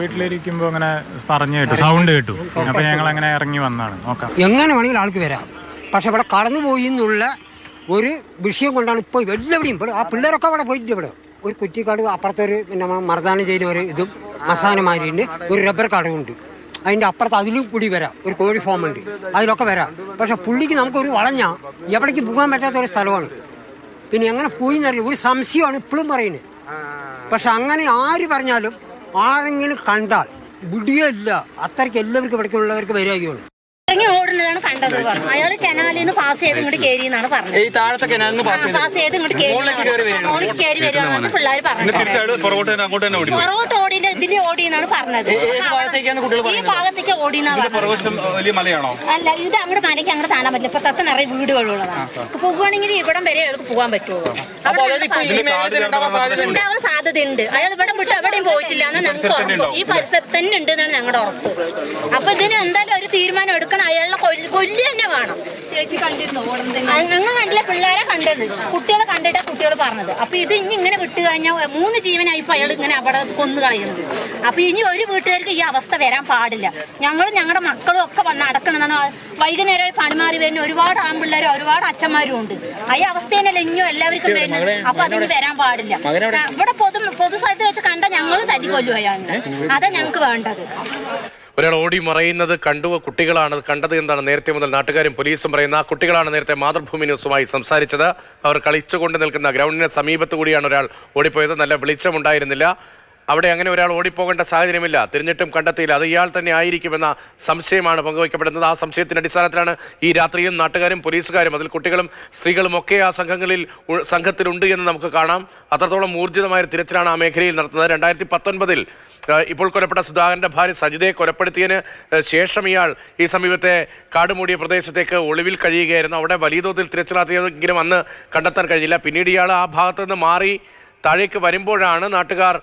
വീട്ടിലിരിക്കുമ്പോ അങ്ങനെ പറഞ്ഞു കേട്ടു സൗണ്ട് കേട്ടു. അപ്പൊ ഞങ്ങൾ അങ്ങനെ ഇറങ്ങി വന്നാണ് നോക്കാം. എങ്ങനെ വേണമെങ്കിലും ആൾക്ക് വരാം. പക്ഷെ ഇവിടെ കടന്നുപോയി എന്നുള്ള ഒരു വിഷയം കൊണ്ടാണ് ഇപ്പോൾ എല്ലാവിടെയും ഇപ്പോൾ ആ പിള്ളേരൊക്കെ അവിടെ പോയിട്ടുണ്ട് ഇവിടെ. ഒരു കുറ്റിക്കാട് അപ്പുറത്തൊരു പിന്നെ മർദ്ദാനം ചെയ്യുന്ന ഒരു ഇതും മസാനമാരിയുണ്ട് ഒരു റബ്ബർ കടവുണ്ട് അതിന്റെ അപ്പുറത്ത് അതിലും കൂടി വരാം ഒരു കോഴി ഫോം ഉണ്ട്. അതിലൊക്കെ വരാം. പക്ഷെ പുള്ളിക്ക് നമുക്കൊരു വളഞ്ഞ എവിടേക്ക് പോകാൻ പറ്റാത്ത ഒരു സ്ഥലമാണ്. പിന്നെ എങ്ങനെ പോയി എന്നറിയില്ല. ഒരു സംശയമാണ് ഇപ്പോഴും പറയുന്നത്. പക്ഷെ അങ്ങനെ ആര് പറഞ്ഞാലും ആരെങ്കിലും കണ്ടാൽ വിടിയല്ല. അത്രയ്ക്ക് എല്ലാവർക്കും ഇവിടേക്കുള്ളവർക്ക് വരികയുള്ളൂ ഓടുന്നതാണ് കണ്ടത് പറഞ്ഞു. അയാൾ കനാലിൽ നിന്ന് പാസ് ചെയ്ത് ഇങ്ങോട്ട് കയറി എന്നാണ് പറഞ്ഞത്. ഈ താഴത്തെ പാസ് ചെയ്ത്. പാസ് ചെയ്ത് ഇങ്ങോട്ട് കയറി മുകളിലേക്ക് കയറി വരികയാണ്. മുകളിൽ കയറി വരുവാണെന്ന് പിള്ളേർ പിന്നെ പറഞ്ഞത്. തിരിച്ചയാൾ പുറകോട്ട് തന്നെ അങ്ങോട്ട് തന്നെ ഓടി പുറകോട്ട് ഓടിയില്ല ഇതിൽ ഓടി എന്നാണ് പറഞ്ഞത് ഏത് ഭാഗത്തേക്കാണ് കുട്ടികൾ ഈ പറയുന്നത്? ഭാഗത്തേക്ക് ഓടി എന്നാ പറഞ്ഞത്. പുറകുവശം വലിയ മലയാണോ? അല്ല ഇത് അങ്ങോട്ട് മലയ്ക്ക് അങ്ങോട്ട് താണാൻ പറ്റില്ല. ഇപ്പൊ തൊക്കെ നിറയെ വീടുകളുള്ളതാണ്. പോകുവാണെങ്കിൽ ഇവിടം വരെ അയാൾക്ക് പോകാൻ പറ്റുള്ളൂ. അപ്പൊ അതായത് ഇപ്പൊ ഈ മേഖലയിൽ ഉണ്ടാവാൻ സാധ്യതയുണ്ട്. ഉണ്ടാവാൻ സാധ്യതയുണ്ട്. അയാൾ ഇവിടെ വിട്ട് എവിടെയും പോയിട്ടില്ല എന്നാണ് ഞങ്ങൾക്ക് ഉറപ്പ്. ഈ പരിസരത്ത് തന്നെ ഉണ്ട് എന്നാണ് ഞങ്ങളുടെ ഉറപ്പ്. അപ്പൊ ഇതിന് ഒരു തീരുമാനം എടുക്കണം. അയാളെ കൊല്ലി കൊല്ലി തന്നെ വേണം. ചേച്ചി കണ്ടിരുന്നു? ഞങ്ങൾ കണ്ടില്ല പിള്ളേരെ കണ്ടത് കുട്ടികളെ കണ്ടിട്ടാ കുട്ടികൾ പറഞ്ഞത്. അപ്പൊ ഇത് ഇനി ഇങ്ങനെ വിട്ടു കഴിഞ്ഞാൽ മൂന്ന് ജീവനായി ഇപ്പൊ അയാൾ ഇങ്ങനെ അവിടെ കൊന്നു കളയുന്നത്. അപ്പൊ ഇനി ഒരു വീട്ടുകാർക്ക് ഈ അവസ്ഥ വരാൻ പാടില്ല. ഞങ്ങളും ഞങ്ങളുടെ മക്കളും ഒക്കെ വന്ന് അടക്കണമെന്നാണ് വൈകുന്നേരം പണിമാറി വരുന്ന ഒരുപാട് ആൺപിള്ളേരും ഒരുപാട് അച്ഛന്മാരും ഉണ്ട്. ആ അവസ്ഥ തന്നെയല്ലേ ഇനിയോ എല്ലാവർക്കും വരുന്നത്. അപ്പൊ അതിന് വരാൻ പാടില്ല. ഇവിടെ പൊതു പൊതു സ്ഥലത്ത് വെച്ച് കണ്ട ഞങ്ങളും തല്ലി കൊല്ലും അയാളിനെ അതാ ഞങ്ങൾക്ക് വേണ്ടത്. ഒരാൾ ഓടി മറയുന്നത് കണ്ടു കുട്ടികളാണ് കണ്ടത് എന്താണ് നേരത്തെ മുതൽ നാട്ടുകാരും പോലീസും പറയുന്ന ആ കുട്ടികളാണ് നേരത്തെ മാതൃഭൂമി ന്യൂസുമായി സംസാരിച്ചത്. അവർ കളിച്ചുകൊണ്ട് നിൽക്കുന്ന ഗ്രൗണ്ടിന് സമീപത്ത് കൂടിയാണ് ഒരാൾ ഓടിപ്പോയത്. നല്ല വെളിച്ചമുണ്ടായിരുന്നില്ല. അവിടെ അങ്ങനെ ഒരാൾ ഓടിപ്പോകേണ്ട സാഹചര്യമില്ല. തിരിഞ്ഞിട്ടും കണ്ടെത്തിയില്ല. അത് ഇയാൾ തന്നെ ആയിരിക്കുമെന്ന സംശയമാണ് പങ്കുവയ്ക്കപ്പെടുന്നത്. ആ സംശയത്തിന്റെ അടിസ്ഥാനത്തിലാണ് ഈ രാത്രിയും നാട്ടുകാരും പോലീസുകാരും അതിൽ കുട്ടികളും സ്ത്രീകളും ഒക്കെ ആ സംഘങ്ങളിൽ സംഘത്തിലുണ്ട് എന്ന് നമുക്ക് കാണാം. അത്രത്തോളം ഊർജിതമായ തിരച്ചിലാണ് ആ മേഖലയിൽ നടത്തുന്നത്. രണ്ടായിരത്തി പത്തൊൻപതിൽ ഇപ്പോൾ കൊലപ്പെട്ട സുധാകരന്റെ ഭാര്യ സജിതയെ കൊലപ്പെടുത്തിയതിന് ശേഷം ഇയാൾ ഈ സമീപത്തെ കാടുമൂടിയ പ്രദേശത്തേക്ക് ഒളിവിൽ കഴിയുകയായിരുന്നു. അവിടെ വലിയ തോതിൽ തിരച്ചിൽ നടത്തിയെങ്കിലും അന്ന് കണ്ടെത്താൻ കഴിഞ്ഞില്ല. പിന്നീട് ഇയാൾ ആ ഭാഗത്ത് നിന്ന് മാറി താഴേക്ക് വരുമ്പോഴാണ് നാട്ടുകാർ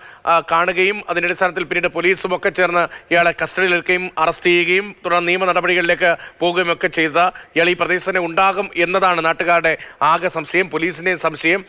കാണുകയും അതിന്റെ അടിസ്ഥാനത്തിൽ പിന്നീട് പോലീസും ഒക്കെ ചേർന്ന് ഇയാളെ കസ്റ്റഡിയിലെടുക്കുകയും അറസ്റ്റ് ചെയ്യുകയും തുടർന്ന് നിയമ നടപടികളിലേക്ക് പോവുകയും ഒക്കെ ചെയ്ത ഇയാൾ ഈ പ്രദേശത്തിന് ഉണ്ടാകും എന്നതാണ് നാട്ടുകാരുടെ ആകെ സംശയം പോലീസിന്റെയും സംശയം.